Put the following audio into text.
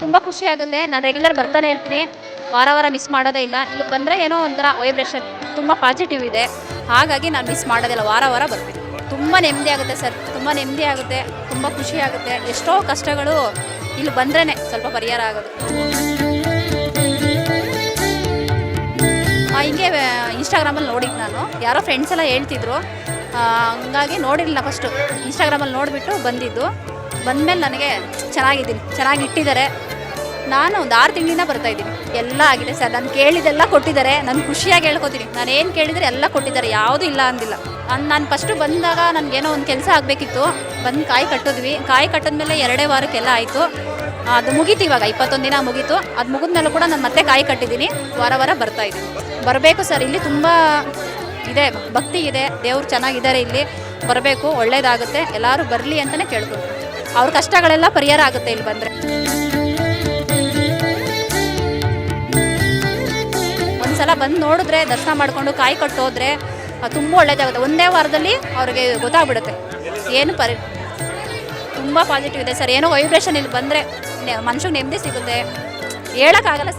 ತುಂಬ ಖುಷಿ ಆಗುತ್ತೆ. ನಾನು ರೆಗ್ಯುಲರ್ ಬರ್ತಾನೆ ಇರ್ತೀನಿ. ವಾರ ವಾರ ಮಿಸ್ ಮಾಡೋದೇ ಇಲ್ಲ. ಇಲ್ಲಿ ಬಂದರೆ ಏನೋ ಒಂಥರ ವೈಬ್ರೇಷನ್ ತುಂಬ ಪಾಸಿಟಿವ್ ಇದೆ. ಹಾಗಾಗಿ ನಾನು ಮಿಸ್ ಮಾಡೋದಿಲ್ಲ. ವಾರ ವಾರ ಬರ್ತೀನಿ. ತುಂಬ ನೆಮ್ಮದಿ ಆಗುತ್ತೆ ಸರ್. ತುಂಬ ನೆಮ್ಮದಿ ಆಗುತ್ತೆ. ತುಂಬ ಖುಷಿ ಆಗುತ್ತೆ. ಎಷ್ಟೋ ಕಷ್ಟಗಳು ಇಲ್ಲಿ ಬಂದ್ರೇ ಸ್ವಲ್ಪ ಪರಿಹಾರ ಆಗೋದು. ಆ, ಹಿಂಗೆ ಇನ್ಸ್ಟಾಗ್ರಾಮಲ್ಲಿ ನೋಡಿದ್ದು ನಾನು. ಯಾರೋ ಫ್ರೆಂಡ್ಸ್ ಎಲ್ಲ ಹೇಳ್ತಿದ್ರು. ಹಂಗಾಗಿ ನೋಡಿರಲಿಲ್ಲ ಫಸ್ಟು ಇನ್ಸ್ಟಾಗ್ರಾಮಲ್ಲಿ ನೋಡಿಬಿಟ್ಟು ಬಂದಿದ್ದು. ಬಂದಮೇಲೆ ನನಗೆ ಚೆನ್ನಾಗಿದ್ದೀನಿ, ಚೆನ್ನಾಗಿ ಇಟ್ಟಿದ್ದಾರೆ. ನಾನು ಒಂದು ಆರು ತಿಂಗಳಿಂದ ಬರ್ತಾ ಇದ್ದೀನಿ. ಎಲ್ಲ ಆಗಿದೆ ಸರ್. ನಾನು ಕೇಳಿದೆಲ್ಲ ಕೊಟ್ಟಿದ್ದಾರೆ. ನಾನು ಖುಷಿಯಾಗಿ ಹೇಳ್ಕೊತೀನಿ. ನಾನು ಏನು ಕೇಳಿದರೆ ಎಲ್ಲ ಕೊಟ್ಟಿದ್ದಾರೆ. ಯಾವುದೂ ಇಲ್ಲ ಅಂದಿಲ್ಲ. ನಾನು ಫಸ್ಟು ಬಂದಾಗ ನನಗೇನೋ ಒಂದು ಕೆಲಸ ಆಗಬೇಕಿತ್ತು. ಬಂದು ಕಾಯಿ ಕಟ್ಟಿದ್ವಿ. ಕಾಯಿ ಕಟ್ಟಿದ್ಮೇಲೆ ಎರಡೇ ವಾರಕ್ಕೆಲ್ಲ ಆಯಿತು. ಅದು ಮುಗೀತು ಇವಾಗ. ಇಪ್ಪತ್ತೊಂದು ದಿನ ಮುಗೀತು. ಅದು ಮುಗಿದ್ಮೇಲೆ ಕೂಡ ನಾನು ಮತ್ತೆ ಕಾಯಿ ಕಟ್ಟಿದ್ದೀನಿ. ವಾರ ವಾರ ಬರ್ತಾ ಇದ್ದೀನಿ. ಬರಬೇಕು ಸರ್. ಇಲ್ಲಿ ತುಂಬ ಇದೆ. ಭಕ್ತಿ ಇದೆ. ದೇವ್ರು ಚೆನ್ನಾಗಿದ್ದಾರೆ ಇಲ್ಲಿ. ಬರಬೇಕು. ಒಳ್ಳೆಯದಾಗುತ್ತೆ ಎಲ್ಲರೂ ಬರಲಿ ಅಂತಲೇ ಕೇಳ್ಕೊಂಡು ಅವ್ರ ಕಷ್ಟಗಳೆಲ್ಲ ಪರಿಹಾರ ಆಗುತ್ತೆ ಇಲ್ಲಿ ಬಂದರೆ. ಒಂದ್ಸಲ ಬಂದು ನೋಡಿದ್ರೆ, ದರ್ಶನ ಮಾಡಿಕೊಂಡು ಕಾಯಿ ಕಟ್ಟು ಹೋದ್ರೆ ತುಂಬ ಒಳ್ಳೇದಾಗುತ್ತೆ. ಒಂದೇ ವಾರದಲ್ಲಿ ಅವ್ರಿಗೆ ಗೊತ್ತಾಗ್ಬಿಡುತ್ತೆ. ಏನು ಪರಿ, ತುಂಬ ಪಾಸಿಟಿವ್ ಇದೆ ಸರ್. ಏನೋ ವೈಬ್ರೇಷನ್ ಇಲ್ಲಿ ಬಂದರೆ ಮನುಷ್ಯಗೆ ನೆಮ್ಮದಿ ಸಿಗುತ್ತೆ. ಹೇಳೋಕ್ಕಾಗಲ್ಲ ಸರ್.